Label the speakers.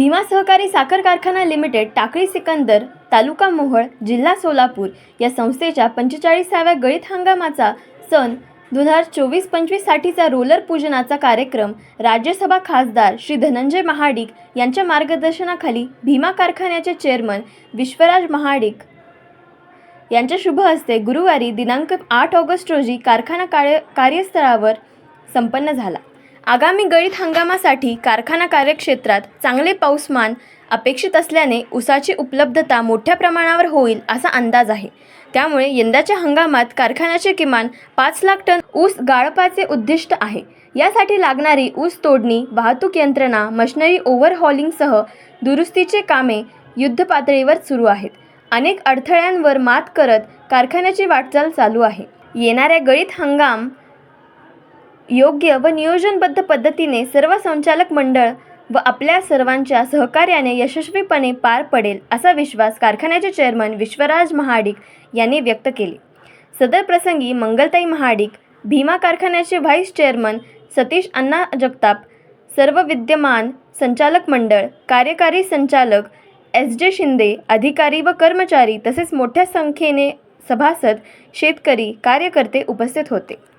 Speaker 1: भीमा सहकारी साखर कारखाना लिमिटेड टाकळी सिकंदर तालुका मोहळ जिल्हा सोलापूर या संस्थेच्या पंचेचाळीसाव्या गळीत हंगामाचा सन दोन हजार चोवीस पंचवीससाठीचा रोलर पूजनाचा कार्यक्रम राज्यसभा खासदार श्री धनंजय महाडिक यांच्या मार्गदर्शनाखाली भीमा कारखान्याचे चेअरमन विश्वराज महाडिक यांच्या शुभ हस्ते गुरुवारी दिनांक आठ ऑगस्ट रोजी कारखाना कार्य कार्यस्थळावर संपन्न झाला. आगामी गळीत हंगामासाठी कारखाना कार्यक्षेत्रात चांगले पाऊसमान अपेक्षित असल्याने ऊसाची उपलब्धता मोठ्या प्रमाणावर होईल असा अंदाज आहे. त्यामुळे यंदाच्या हंगामात कारखान्याचे किमान पाच लाख टन ऊस गाळपाचे उद्दिष्ट आहे. यासाठी लागणारी ऊस तोडणी वाहतूक यंत्रणा मशनरी ओव्हरहॉलिंगसह दुरुस्तीचे कामे युद्धपातळीवर सुरू आहेत. अनेक अडथळ्यांवर मात करत कारखान्याची वाटचाल चालू आहे. येणाऱ्या गळीत हंगाम योग्य व नियोजनबद्ध पद्धतीने सर्व संचालक मंडळ व आपल्या सर्वांच्या सहकार्याने यशस्वीपणे पार पडेल असा विश्वास कारखान्याचे चेअरमन विश्वराज महाडिक यांनी व्यक्त केले. सदर प्रसंगी मंगलताई महाडिक भीमा कारखान्याचे व्हाईस चेअरमन सतीश अण्णा जगताप सर्व विद्यमान संचालक मंडळ कार्यकारी संचालक एस जे शिंदे अधिकारी व कर्मचारी तसेच मोठ्या संख्येने सभासद शेतकरी कार्यकर्ते उपस्थित होते.